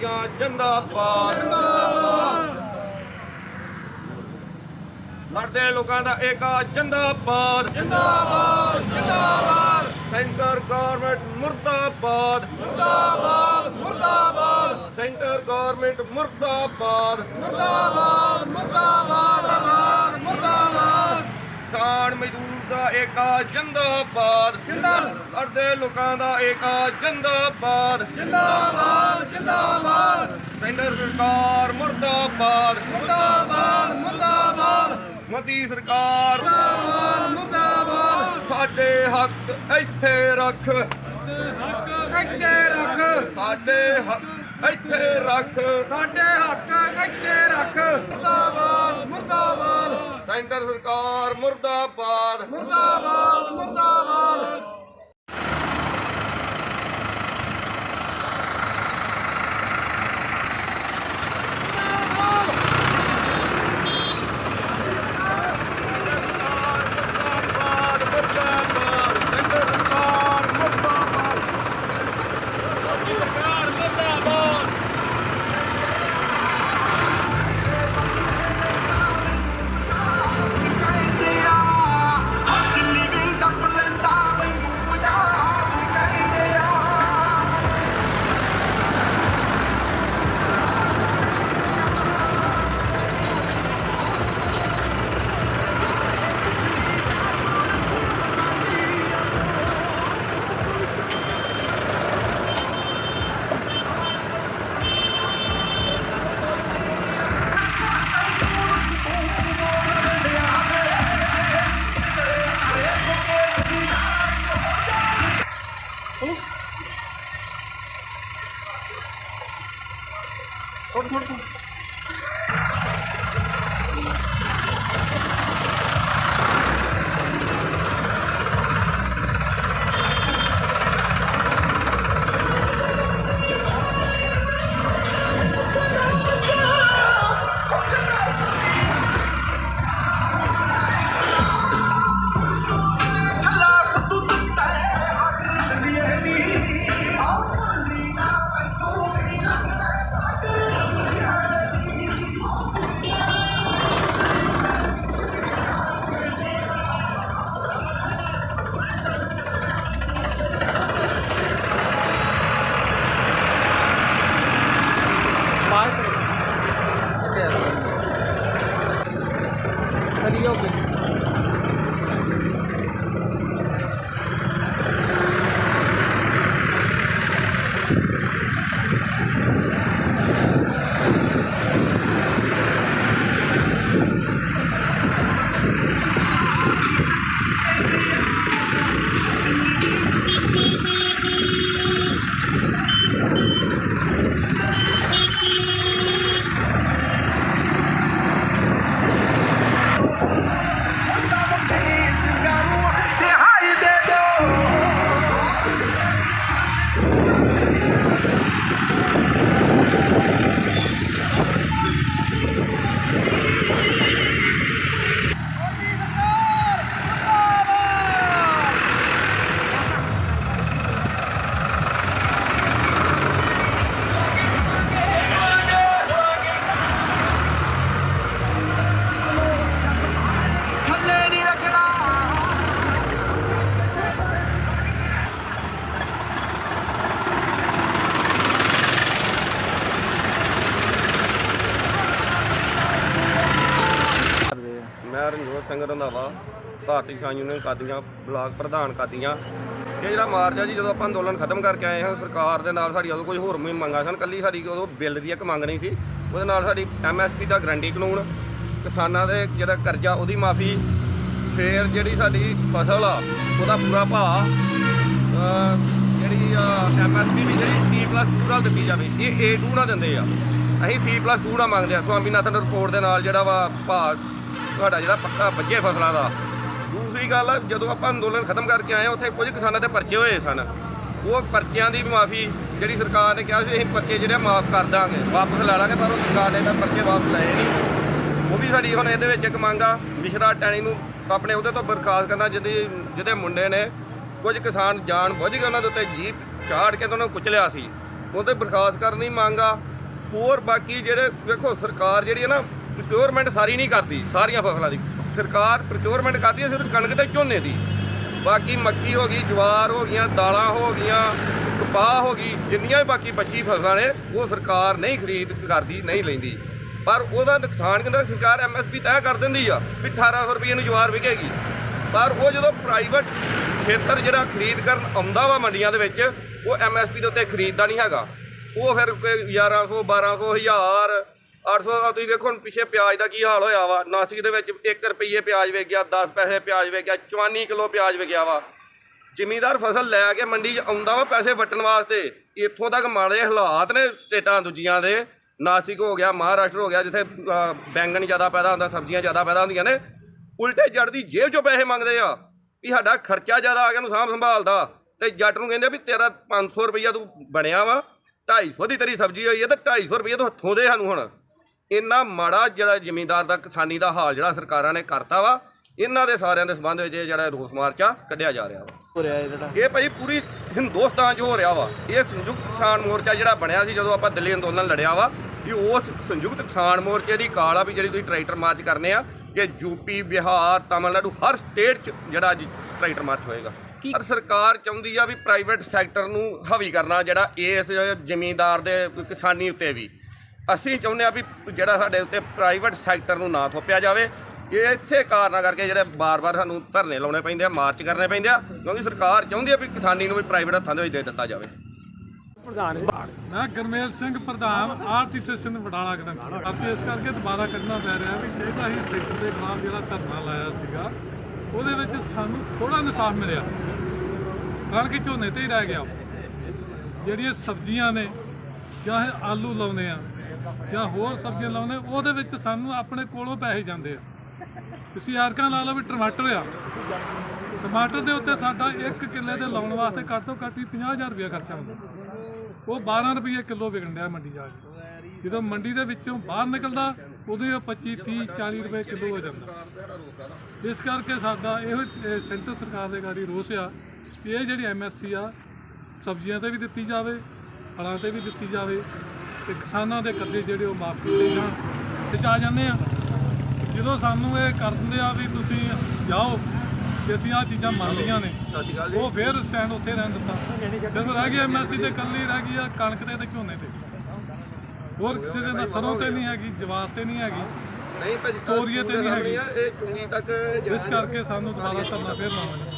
ਕਾਦੀਆਂ ਜਿੰਦਾਬਾਦ। ਲੜਦੇ ਲੋਕਾਂ ਦਾ ਏਕਾ ਜਿੰਦਾਬਾਦ। ਜਿੰਦਾਬਾਦ ਜਿੰਦਾਬਾਦ। ਸੈਂਟਰ ਗਵਰਨਮੈਂਟ ਮੁਰਦਾਬਾਦ। ਮੁਰਦਾਬਾਦ ਮੁਰਦਾਬਾਦ। ਸੈਂਟਰ ਗਵਰਨਮੈਂਟ ਮੁਰਦਾਬਾਦ ਮੁਰਦਾਬਾਦ। ਮੁਰਦਾਬਾਦ ਮੁਰਦਾਬਾਦ ਕਿਸਾਨ ਮਜ਼ਦੂਰ ਦਾ ਏਕਾ ਜਿੰਦਾਬਾਦ। ਜਿੰਦਾਬਾਦ ਲੜਦੇ ਲੋਕਾਂ ਦਾ ਏਕਾ ਜਿੰਦਾਬਾਦ। ਜਿੰਦਾਬਾਦ ਜਿੰਦਾਬਾਦ। ਸੈਂਟਰ ਸਰਕਾਰ ਮੁਰਦਾਬਾਦ। ਮੁਰਦਾਬਾਦ ਮੁਰਦਾਬਾਦ। ਮੋਦੀ ਸਰਕਾਰ। ਮੁਰਦਾਬਾਦ ਮੁਰਦਾਬਾਦ। ਸਾਡੇ ਹੱਕ ਇੱਥੇ ਰੱਖ। ਇੱਥੇ ਰੱਖ। ਸਾਡੇ ਹੱਕ ਇੱਥੇ ਰੱਖ। ਸਾਡੇ ਹੱਕ ਇੱਥੇ ਰੱਖ। ਮੁਰਦਾਬਾਦ ਮੁਰਦਾਬਾਦ। ਸੈਂਟਰ ਸਰਕਾਰ ਮੁਰਦਾਬਾਦ। ਮੁਰਦਾਬਾਦ ਮੁਰਦਾਬਾਦ। ਸਿੰਘ ਰੰਧਾਵਾ, ਭਾਰਤੀ ਕਿਸਾਨ ਯੂਨੀਅਨ ਕਾਦੀਆਂ, ਬਲਾਕ ਪ੍ਰਧਾਨ ਕਾਦੀਆਂ। ਇਹ ਜਿਹੜਾ ਮਾਰਚ ਆ ਜੀ, ਜਦੋਂ ਆਪਾਂ ਅੰਦੋਲਨ ਖਤਮ ਕਰਕੇ ਆਏ ਹਾਂ, ਸਰਕਾਰ ਦੇ ਨਾਲ ਸਾਡੀ ਉਦੋਂ ਕੋਈ ਹੋਰ ਵੀ ਮੰਗਾਂ ਸਨ। ਕੱਲੀ ਸਾਡੀ ਉਦੋਂ ਬਿੱਲ ਦੀ ਇੱਕ ਮੰਗ ਨਹੀਂ ਸੀ। ਉਹਦੇ ਨਾਲ ਸਾਡੀ ਐਮਐਸਪੀ ਦਾ ਗਰੰਟੀ ਕਾਨੂੰਨ, ਕਿਸਾਨਾਂ ਦੇ ਜਿਹੜਾ ਕਰਜ਼ਾ, ਉਹਦੀ ਮਾਫੀ, ਫੇਰ ਜਿਹੜੀ ਸਾਡੀ ਫਸਲ ਆ, ਉਹਦਾ ਪੂਰਾ ਭਾਅ, ਅਹ, ਜਿਹੜੀ ਐਮਐਸਪੀ ਵੀ ਜਿਹੜੀ C++ ਨਾਲ ਦਿੱਤੀ ਜਾਵੇ, ਇਹ A2 ਨਾਲ ਦਿੰਦੇ ਆ। ਅਸੀਂ C++ ਨਾਲ ਮੰਗਦੇ ਆ। ਸਵਾਮੀਨਾਥਨ ਰਿਪੋਰਟ ਦੇ ਨਾਲ ਜਿਹੜਾ ਵਾ ਭਾਅ ਤੁਹਾਡਾ ਜਿਹੜਾ ਪੱਕਾ ਵੱਜੇ ਫਸਲਾਂ ਦਾ। ਦੂਸਰੀ ਗੱਲ, ਜਦੋਂ ਆਪਾਂ ਅੰਦੋਲਨ ਖਤਮ ਕਰਕੇ ਆਏ ਹਾਂ, ਉੱਥੇ ਕੁਝ ਕਿਸਾਨਾਂ ਦੇ ਪਰਚੇ ਹੋਏ ਸਨ। ਉਹ ਪਰਚਿਆਂ ਦੀ ਵੀ ਮਾਫੀ ਜਿਹੜੀ ਸਰਕਾਰ ਨੇ ਕਿਹਾ ਸੀ, ਅਸੀਂ ਪਰਚੇ ਜਿਹੜੇ ਮਾਫ ਕਰ ਦਾਂਗੇ। ਵਾਪਸ ਲੈ ਲਾਂਗੇ, ਪਰ ਉਹ ਸਰਕਾਰ ਨੇ ਤਾਂ ਪਰਚੇ ਵਾਪਸ ਲਏ ਨਹੀਂ। ਉਹ ਵੀ ਸਾਡੀ ਹੁਣ ਇਹਦੇ ਵਿੱਚ ਇੱਕ ਮੰਗ ਆ, ਮਿਸ਼ਰਾ ਟੈਣੀ ਨੂੰ ਆਪਣੇ ਉਹਦੇ ਤੋਂ ਬਰਖਾਸਤ ਕਰਨਾ, ਜਿਹਦੇ ਜਿਹਦੇ ਮੁੰਡੇ ਨੇ ਕੁਝ ਕਿਸਾਨ ਜਾਣ ਬੁੱਝ ਕੇ ਉਹਨਾਂ ਦੇ ਉੱਤੇ ਜੀਪ ਚਾੜ ਕੇ ਤੇ ਉਹਨਾਂ ਨੂੰ ਕੁਚਲਿਆ ਸੀ। ਉਹਦੇ ਬਰਖਾਸਤ ਕਰਨ ਦੀ ਮੰਗ ਆ। ਹੋਰ ਬਾਕੀ ਜਿਹੜੇ, ਵੇਖੋ, ਸਰਕਾਰ ਜਿਹੜੀ ਹੈ ਨਾ ਪ੍ਰੋਕਿਉਰਮੈਂਟ ਸਾਰੀ ਨਹੀਂ ਕਰਦੀ, ਸਾਰੀਆਂ ਫਸਲਾਂ ਦੀ। ਸਰਕਾਰ ਪ੍ਰੋਕਿਉਰਮੈਂਟ ਕਰਦੀ ਹੈ, ਸਿਰਫ ਕਣਕ ਤੇ ਝੋਨੇ ਦੀ। ਬਾਕੀ ਮੱਕੀ ਹੋ ਗਈ, ਜਵਾਰ ਹੋ ਗਈਆਂ, ਦਾਲਾਂ ਹੋ ਗਈਆਂ, ਕਪਾਹ ਹੋ ਗਈ, ਜਿੰਨੀਆਂ ਵੀ ਬਾਕੀ 25 ਫਸਲਾਂ ਨੇ, ਉਹ ਸਰਕਾਰ ਨਹੀਂ ਖਰੀਦ ਕਰਦੀ, ਨਹੀਂ ਲੈਂਦੀ। ਪਰ ਉਹਦਾ ਨੁਕਸਾਨ ਕਿੰਨਾ, ਸਰਕਾਰ ਐਮਐਸਪੀ ਤੈਅ ਕਰ ਦਿੰਦੀ ਆ ਵੀ 1800 ਰੁਪਏ ਨੂੰ ਜਵਾਰ ਵਿਕੇਗੀ। ਪਰ ਉਹ ਜਦੋਂ ਪ੍ਰਾਈਵੇਟ ਖੇਤਰ ਜਿਹੜਾ ਖਰੀਦ ਕਰਨ ਆਉਂਦਾ ਵਾ ਮੰਡੀਆਂ ਦੇ ਵਿੱਚ, ਉਹ ਐਮਐਸਪੀ ਦੇ ਉੱਤੇ ਖਰੀਦਦਾ ਨਹੀਂ ਹੈਗਾ। ਉਹ ਫਿਰ ਕੋਈ 1100 1200 1000 800 ਦਾ ਤੁਸੀਂ ਵੇਖੋ ਹੁਣ ਪਿੱਛੇ ਪਿਆਜ਼ ਦਾ ਕੀ ਹਾਲ ਹੋਇਆ ਵਾ। ਨਾਸਿਕ ਦੇ ਵਿੱਚ 1 ਰੁਪਏ ਪਿਆਜ਼ ਵੇਚ ਗਿਆ 10 ਪੈਸੇ ਪਿਆਜ਼ ਵੇਚ ਗਿਆ 54 ਕਿਲੋ ਪਿਆਜ਼ ਵਿਕਿਆ ਵਾ। ਜ਼ਿਮੀਦਾਰ ਫਸਲ ਲੈ ਕੇ ਮੰਡੀ 'ਚ ਆਉਂਦਾ ਵਾ ਪੈਸੇ ਵਟਣ ਵਾਸਤੇ। ਇੱਥੋਂ ਤੱਕ ਮਾੜੇ ਹਾਲਾਤ ਨੇ ਸਟੇਟਾਂ ਦੂਜੀਆਂ ਦੇ। ਨਾਸਿਕ ਹੋ ਗਿਆ, ਮਹਾਰਾਸ਼ਟਰ ਹੋ ਗਿਆ, ਜਿੱਥੇ ਬੈਂਗਣ ਜ਼ਿਆਦਾ ਪੈਦਾ ਹੁੰਦਾ, ਸਬਜ਼ੀਆਂ ਜ਼ਿਆਦਾ ਪੈਦਾ ਹੁੰਦੀਆਂ ਨੇ। ਉਲਟੇ ਜੜ ਦੀ ਜੇਬ 'ਚੋਂ ਪੈਸੇ ਮੰਗਦੇ ਆ ਵੀ ਸਾਡਾ ਖਰਚਾ ਜ਼ਿਆਦਾ ਆ ਗਿਆ ਨੂੰ ਸਾਂਭ ਸੰਭਾਲਦਾ ਤੇ ਜੱਟ ਨੂੰ ਕਹਿੰਦੇ ਵੀ ਤੇਰਾ 500 ਰੁਪਈਆ ਤੂੰ ਬਣਿਆ ਵਾ 250 ਦੀ ਤੇਰੀ ਸਬਜ਼ੀ ਹੋਈ ਹੈ ਤੇ 250 ਰੁਪਈਆ ਤੂੰ ਹੱਥੋਂ ਦੇ ਸਾਨੂੰ ਹੁਣ। ਇੰਨਾ ਮਾੜਾ ਜਿਹੜਾ ਜ਼ਿਮੀਂਦਾਰ ਦਾ ਕਿਸਾਨੀ ਦਾ ਹਾਲ ਜਿਹੜਾ ਸਰਕਾਰਾਂ ਨੇ ਕਰਤਾ ਵਾ ਇਹਨਾਂ ਦੇ ਸਾਰਿਆਂ ਦੇ ਸੰਬੰਧ ਵਿੱਚ ਇਹ ਜਿਹੜਾ ਰੋਸ ਮਾਰਚਾ ਕੱਢਿਆ ਜਾ ਰਿਹਾ ਵਾ। ਹੋ ਰਿਹਾ ਹੈ ਜਿਹੜਾ। ਇਹ ਭਾਈ ਪੂਰੀ ਹਿੰਦੁਸਤਾਨ 'ਚ ਹੋ ਰਿਹਾ ਵਾ। ਇਹ ਸੰਯੁਕਤ ਕਿਸਾਨ ਮੋਰਚਾ ਜਿਹੜਾ ਬਣਿਆ ਸੀ ਜਦੋਂ ਆਪਾਂ ਦਿੱਲੀ ਅੰਦੋਲਨ ਲੜਿਆ ਵਾ ਇਹ ਉਸ ਸੰਯੁਕਤ ਕਿਸਾਨ ਮੋਰਚੇ ਦੀ ਕਾਲ ਆ ਵੀ ਜਿਹੜੀ ਤੁਸੀਂ ਟਰੈਕਟਰ ਮਾਰਚ ਕਰਨੇ ਆ ਇਹ ਯੂਪੀ ਬਿਹਾਰ ਤਮਿਲਨਾਡੂ ਹਰ ਸਟੇਟ 'ਚ ਜਿਹੜਾ ਅੱਜ ਟਰੈਕਟਰ ਮਾਰਚ ਹੋਏਗਾ। ਪਰ ਸਰਕਾਰ ਚਾਹੁੰਦੀ ਆ ਵੀ ਪ੍ਰਾਈਵੇਟ ਸੈਕਟਰ ਨੂੰ ਹਾਵੀ ਕਰਨਾ ਜਿਹੜਾ ਇਸ ਜ਼ਮੀਂਦਾਰ ਦੇ ਕਿਸਾਨੀ ਉੱਤੇ ਵੀ। ਅਸੀਂ ਚਾਹੁੰਦੇ ਆ ਵੀ ਜਿਹੜਾ ਸਾਡੇ ਉੱਤੇ ਪ੍ਰਾਈਵੇਟ ਸੈਕਟਰ ਨੂੰ ਨਾ ਥੋਪਿਆ ਜਾਵੇ। ਇਹ ਇਸੇ ਕਾਰਨਾਂ ਕਰਕੇ ਜਿਹੜੇ ਬਾਰ-ਬਾਰ ਸਾਨੂੰ ਧਰਨੇ ਲਾਉਣੇ ਪੈਂਦੇ ਆ ਮਾਰਚ ਕਰਨੇ ਪੈਂਦੇ ਆ ਕਿਉਂਕਿ ਸਰਕਾਰ ਚਾਹੁੰਦੀ ਆ ਵੀ ਕਿਸਾਨੀ ਨੂੰ ਵੀ ਪ੍ਰਾਈਵੇਟ ਹੱਥਾਂ ਦੇ ਵਿੱਚ ਦੇ ਦਿੱਤਾ ਜਾਵੇ। ਪ੍ਰਧਾਨ ਮੈਂ ਗਰਮੇਲ ਸਿੰਘ ਪ੍ਰਧਾਨ ਆਰਟੀ ਸੈਸ਼ਨ ਬਟਾਲਾ ਗ੍ਰੰਥੀ ਅੱਜ ਇਸ ਕਰਕੇ ਦੁਬਾਰਾ ਕੱਢਣਾ ਪੈ ਰਿਹਾ ਵੀ ਜਿਹੜਾ ਅਸੀਂ ਸੈਕਟਰ ਦੇ ਖਿਲਾਫ ਜਿਹੜਾ ਧਰਨਾ ਲਾਇਆ ਸੀਗਾ ਉਹਦੇ ਵਿੱਚ ਸਾਨੂੰ ਥੋੜਾ ਇਨਸਾਫ ਮਿਲਿਆ। ਕਣਕ ਝੋਨੇ ਤੇ ਹੀ ਰਹਿ ਗਿਆ। ਜਿਹੜੀਆਂ ਸਬਜ਼ੀਆਂ ਨੇ ਜਾਂ ਇਹ ਆਲੂ ਲਾਉਨੇ ਆ ਜਾਂ ਹੋਰ ਸਬਜ਼ੀਆਂ ਲਾਉਂਦੇ ਉਹਦੇ ਵਿੱਚ ਸਾਨੂੰ ਆਪਣੇ ਕੋਲੋਂ ਪੈਸੇ ਜਾਂਦੇ ਆ। ਤੁਸੀਂ ਐਰਕਾਂ ਲਾ ਲਓ ਵੀ ਟਮਾਟਰ ਆ। ਟਮਾਟਰ ਦੇ ਉੱਤੇ ਸਾਡਾ 1 ਕਿੱਲੇ ਦੇ ਲਾਉਣ ਵਾਸਤੇ ਘੱਟ ਤੋਂ ਘੱਟ ਹੀ 50000 ਰੁਪਏ ਖਰਚਾ ਹੁੰਦਾ। ਉਹ 12 ਰੁਪਏ ਕਿਲੋ ਵਿਕਣ ਡਿਆ ਮੰਡੀ ਜਾ ਕੇ। ਜਦੋਂ ਮੰਡੀ ਦੇ ਵਿੱਚੋਂ ਬਾਹਰ ਨਿਕਲਦਾ ਉਦੋਂ ਹੀ ਉਹ 25 30 40 ਰੁਪਏ ਕਿਲੋ ਹੋ ਜਾਂਦਾ। ਇਸ ਕਰਕੇ ਸਾਡਾ ਇਹੋ ਸੈਂਟਰ ਸਰਕਾਰ ਦੇ ਗਾੜੀ ਰੋਸ ਆ ਇਹ ਜਿਹੜੀ ਐਮਐਸਸੀ ਆ, ਸਬਜ਼ੀਆਂ ਤੇ ਵੀ ਦਿੱਤੀ ਜਾਵੇ, ਫਲਾਂ ਤੇ ਵੀ ਦਿੱਤੀ ਜਾਵੇ ਤੇ ਕਿਸਾਨਾਂ ਦੇ ਕਰਜ਼ੇ ਜਿਹੜੇ ਉਹ ਮਾਫ ਕੀਤੇ ਜਾਣ ਤੇ ਆ ਜਾਂਦੇ ਆ। ਜਦੋਂ ਸਾਨੂੰ ਇਹ ਕਰ ਦਿੰਦੇ ਆ ਵੀ ਤੁਸੀਂ ਜਾਓ ਤੇ ਅਸੀਂ ਆ ਚੀਜ਼ਾਂ ਮੰਨ ਲਈਆਂ ਨੇ ਉਹ ਫੇਰ ਸਟੈਂਡ ਉੱਥੇ ਰਹਿਣ ਦਿੱਤਾ। ਫਿਰ ਰਹਿ ਗਈ ਐਮਐਸਸੀ ਤੇ ਕੱਲੀ ਰਹਿ ਗਈ ਆ ਕਣਕ ਤੇ ਤੇ ਝੋਨੇ ਤੇ। ਹੋਰ ਕਿਸੇ ਦੇ ਨਾ ਸਰੋਂ ਤੇ ਨਹੀਂ ਹੈਗੀ ਜਵਾਰ ਤੇ ਨਹੀਂ ਹੈਗੀ। ਨਹੀਂ ਭਾਜੀ ਤੋਰੀਏ ਤੇ ਨਹੀਂ ਹੈਗੀ। ਇਹ ਚੁੰਗੀ ਤੱਕ ਇਸ ਕਰਕੇ ਸਾਨੂੰ ਦੁਬਾਰਾ ਧਰਨਾ ਫੇਰ ਲਾਉਣਾ